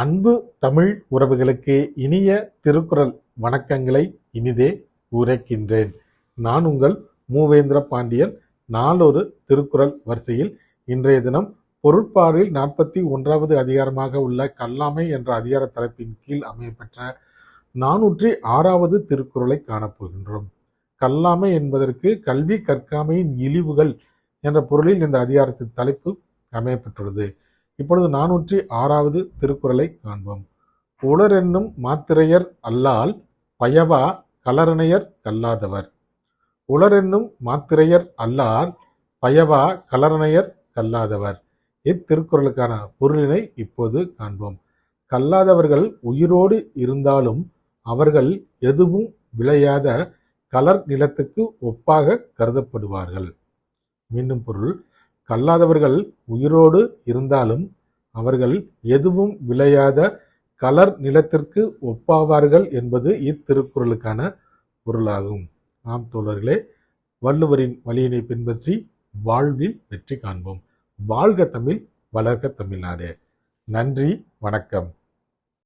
அன்பு தமிழ் உறவுகளுக்கு இனிய திருக்குறள் வணக்கங்களை இனிதே உரைக்கின்றேன். நான் உங்கள் மூவேந்திர பாண்டியன். நாளொரு திருக்குறள் வரிசையில் இன்றைய தினம் பொருட்பாரில் நாற்பத்தி ஒன்றாவது அதிகாரமாக உள்ள கல்லாமை என்ற அதிகார தலைப்பின் கீழ் அமையப்பெற்ற நானூற்றி ஆறாவது திருக்குறளை காணப்போகின்றோம். கல்லாமை என்பதற்கு கல்வி கற்காமையின் இழிவுகள் என்ற பொருளில் இந்த அதிகாரத்தின் தலைப்பு அமையப்பெற்றுள்ளது இப்பொழுது நானூற்றி ஆறாவது திருக்குறளை காண்போம். உலர் என்னும் மாத்திரையர் அல்லால் பயவா கலரணையர் கல்லாதவர். உளரென்னும் என்னும் மாத்திரையர் அல்லால் பயவா கலரணையர் கல்லாதவர். இத்திருக்குறளுக்கான பொருளினை இப்போது காண்போம். கல்லாதவர்கள் உயிரோடு இருந்தாலும் அவர்கள் எதுவும் விளையாத கலர் நிலத்துக்கு ஒப்பாக கருதப்படுவார்கள். மீண்டும் பொருள். கல்லாதவர்கள் உயிரோடு இருந்தாலும் அவர்கள் எதுவும் விளையாத கலர் நிலத்திற்கு ஒப்பாவார்கள் என்பது இத்திருக்குறளுக்கான பொருளாகும். ஆம் தோழர்களே வள்ளுவரின் வழியினை பின்பற்றி வாழ்வில் வெற்றி காண்போம். வாழ்க தமிழ் வளர்க தமிழ்நாடு. நன்றி வணக்கம்.